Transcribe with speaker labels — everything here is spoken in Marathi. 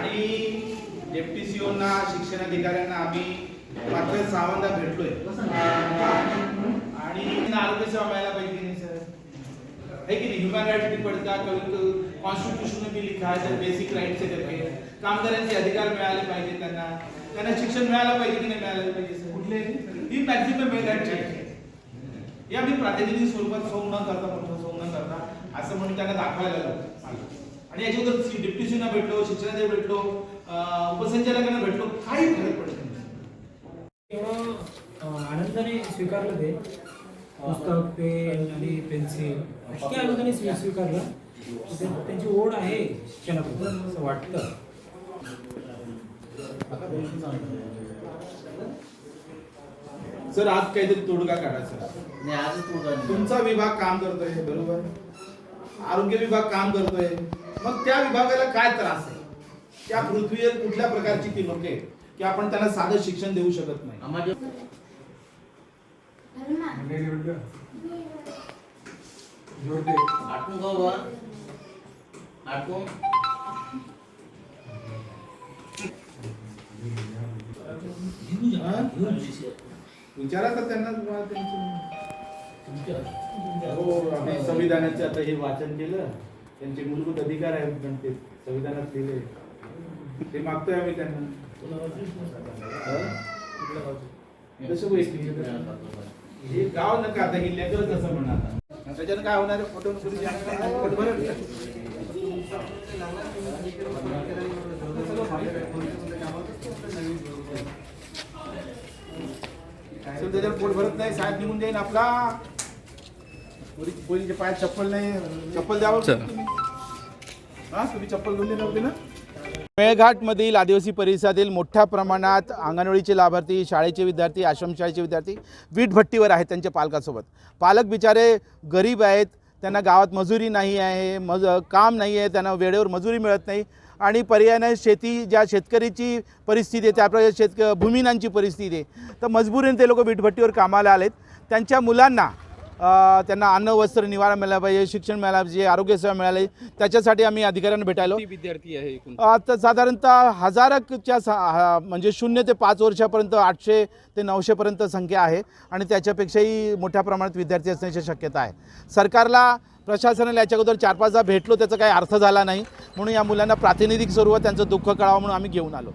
Speaker 1: आणि डेप्टी सीओना शिक्षण अधिकाऱ्यांना आम्ही मात्र सहावंदा भेटलोय. आणि आरोग्य सेवा मिळायला पाहिजे की नाही सर. है कि नहीं? ह्यूमन राइट्स भी पढ़ता कॉन्स्टिट्यूशन में भी लिखा है सर बेसिक राइट्स आहे करके कामगारांचे अधिकार मिळाले पाहिजे त्यांना. त्यांना शिक्षण मिळालं पाहिजे की नाही मिळालं पाहिजे सर? कुठले? ही मॅक्झिमम आहे हे आम्ही प्रातिनिधिक स्वरूपात सौन न करता मोठं सौन न करता असं म्हणून त्यांना दाखवायला लागलो आणि याच्यावर डिप्टी सीना भेटलो शिक्षणाचे भेटलो उपसंचालकांना भेटलो काही फरक पडत नाही.
Speaker 2: आनंदाने स्वीकारलं ते. पुस्तक पेन आणि पेन्सिल इतक्या आनंदाने स्वी- स्वीकारलं. ते- त्यांची ओढ आहे शिक्षणाबद्दल असं वाटतं.
Speaker 1: सर आज काहीतरी तोडगा काढा सर.
Speaker 3: नाही आजच तोडगा नाही.
Speaker 1: तुमचा विभाग काम करतोय बरोबर? आरोग्य विभाग काम करतोय. मग त्या विभागाला काय त्रास आहे? त्या पृथ्वीवर कुठल्या प्रकारची ती लोक आहेत की आपण त्यांना साधं शिक्षण देऊ शकत नाही? हा? विचारा तर त्यांना हो आम्ही संविधानाचे आता हे वाचन केलं. त्यांचे मूलभूत अधिकार आहेत पण ते संविधानात लिहिले ते मागतोय आम्ही त्यांना. कसं हे गाव नका आता हे लेकरच कसं म्हणणार त्याच्यानं काय होणार? फोटो त्याच्यावर पोट भरत नाही. साहेब निघून जाईल आपला. पोरीच्या पायात चप्पल नाही. चप्पल द्यावं तुम्ही. हा तुम्ही चप्पल घेऊन देणार होते ना? मेळघाटमधील आदिवासी परिसरातील मोठ्या प्रमाणात अंगणवाडीचे लाभार्थी शाळेचे विद्यार्थी आश्रमशाळेचे विद्यार्थी वीटभट्टीवर आहेत त्यांच्या पालकासोबत. पालक बिचारे गरीब आहेत त्यांना गावात मजुरी नाही आहे मज काम नाही आहे त्यांना वेळेवर मजुरी मिळत नाही आणि पर्यायाने शेती ज्या शेतकरीची परिस्थिती आहे त्याप्रकारे शेतक भूमिनांची परिस्थिती आहे. तर मजबुरीने ते लोक वीटभट्टीवर कामाला आलेत. त्यांच्या मुलांना त्यांना अन्न वस्त्र निवारा मिळाला पाहिजे शिक्षण मिळालं पाहिजे आरोग्य सेवा मिळाली त्याच्यासाठी आम्ही अधिकाऱ्यांना भेटायलो.
Speaker 4: विद्यार्थी आहे
Speaker 1: आता साधारणतः हजाराच्या सा- म्हणजे शून्य ते पाच वर्षापर्यंत आठशे ते नऊशेपर्यंत संख्या आहे आणि त्याच्यापेक्षाही मोठ्या प्रमाणात विद्यार्थी असण्याची शक्यता आहे. सरकारला प्रशासनाला याच्या अगोदर चार पाचदा भेटलो त्याचा काही अर्थ झाला नाही. म्हणून या मुलांना प्रातिनिधिक स्वरूपात त्यांचं दुःख कळावं म्हणून आम्ही घेऊन आलो.